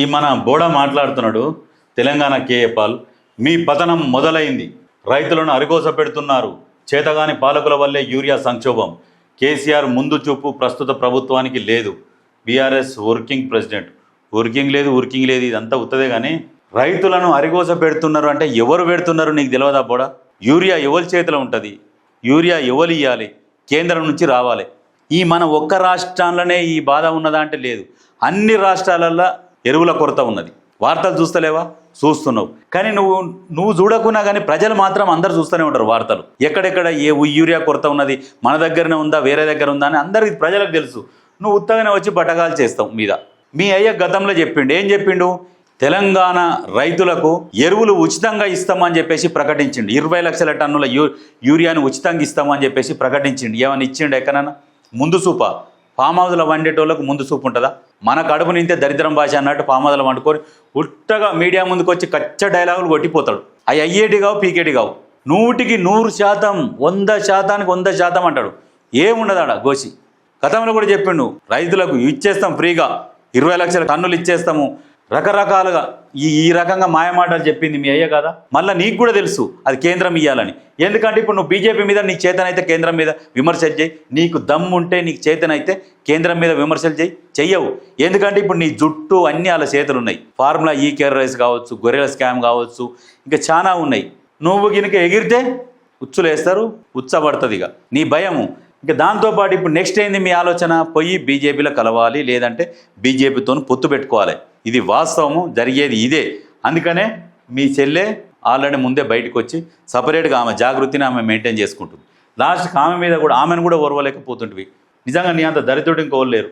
ఈ మన బోడ మాట్లాడుతున్నాడు తెలంగాణ కేఏ పాల్. మీ పతనం మొదలైంది. రైతులను అరిగోస పెడుతున్నారు. చేతగాని పాలకుల వల్లే యూరియా సంక్షోభం. కేసీఆర్ ముందు చూపు ప్రస్తుత ప్రభుత్వానికి లేదు. BRS working president. వర్కింగ్ లేదు వర్కింగ్ లేదు ఇదంతా ఉత్తదే కానీ రైతులను అరిగోస పెడుతున్నారు అంటే ఎవరు పెడుతున్నారు నీకు తెలియదా బోడా? యూరియా ఎవరి చేతిలో ఉంటుంది? యూరియా ఎవరు ఇవ్వాలి కేంద్రం నుంచి రావాలి. ఈ మన ఒక్క రాష్ట్రాల్లోనే ఈ బాధ ఉన్నదా అంటే లేదు. అన్ని రాష్ట్రాలల్లో ఎరువుల కొరత ఉన్నది. వార్తలు చూస్తలేవా? చూస్తున్నావు. కానీ నువ్వు నువ్వు చూడకున్నా కానీ ప్రజలు మాత్రం అందరు చూస్తూనే ఉంటారు వార్తలు. ఎక్కడెక్కడ ఏ యూరియా కొరత ఉన్నది మన దగ్గరనే ఉందా వేరే దగ్గర ఉందా అని అందరికి ప్రజలకు తెలుసు. నువ్వు ఉత్తగానే వచ్చి బటకాలు చేస్తావు మీద. మీ అయ్య గతంలో చెప్పిండు. ఏం చెప్పిండు? తెలంగాణ రైతులకు ఎరువులు ఉచితంగా ఇస్తామని చెప్పేసి ప్రకటించిండు. ఇరవై లక్షల టన్నుల యూ యూరియాను ఉచితంగా ఇస్తామని చెప్పేసి ప్రకటించిండు. ఏమని ఇచ్చిండు ఎక్కడన్నా? ముందు సూప. పామాదుల వండేటోళ్ళకు ముందు చూపు ఉంటుందా? మన కడుపు నింతే దరిద్రం భాష అన్నట్టు పామాదులు వండుకొని ఉట్టగా మీడియా ముందుకు వచ్చి కచ్చ డైలాగులు కొట్టిపోతాడు. అవి అయ్యేటి కావు పీకేటి కావు. నూటికి నూరు శాతం వంద శాతానికి వంద శాతం అంటాడు. ఏముండదు గోసి? గతంలో కూడా చెప్పిండు రైతులకు ఇచ్చేస్తాం ఫ్రీగా ఇరవై లక్షల టన్నులు ఇచ్చేస్తాము. రకరకాలుగా ఈ ఈ రకంగా మాయమాటలు చెప్పింది మీ అయ్య కదా? మళ్ళీ నీకు కూడా తెలుసు. అది కేంద్రం ఇవ్వాలని ఎందుకంటే ఇప్పుడు నువ్వు బీజేపీ మీద నీ చేతనైతే కేంద్రం మీద విమర్శలు చేయి. నీకు దమ్ము ఉంటే నీకు చేతనైతే కేంద్రం మీద విమర్శలు చేయి. చెయ్యవు. ఎందుకంటే ఇప్పుడు నీ జుట్టు అన్ని అలా చేతులు ఉన్నాయి. ఫార్ములా ఈ కేర్ రైస్ కావచ్చు గొర్రెల స్కామ్ కావచ్చు ఇంకా చాలా ఉన్నాయి. నువ్వు గినక ఎగిరితే ఉచ్చులు వేస్తారు ఉచ్చబడుతుంది ఇక. నీ భయము. ఇంకా దాంతోపాటు ఇప్పుడు నెక్స్ట్ ఏంది మీ ఆలోచన? పోయి బీజేపీలో కలవాలి లేదంటే బీజేపీతో పొత్తు పెట్టుకోవాలి. ఇది వాస్తవము జరిగేది ఇదే. అందుకనే మీ చెల్లె ఆల్రెడీ ముందే బయటకు వచ్చి సపరేట్గా ఆమె జాగృతిని ఆమె మెయింటైన్ చేసుకుంటుంది. లాస్ట్కి ఆమె మీద కూడా ఆమెను కూడా ఓర్వలేకపోతుంటివి. నిజంగా నీ అంత దరిద్రుడు ఇంకోలేరు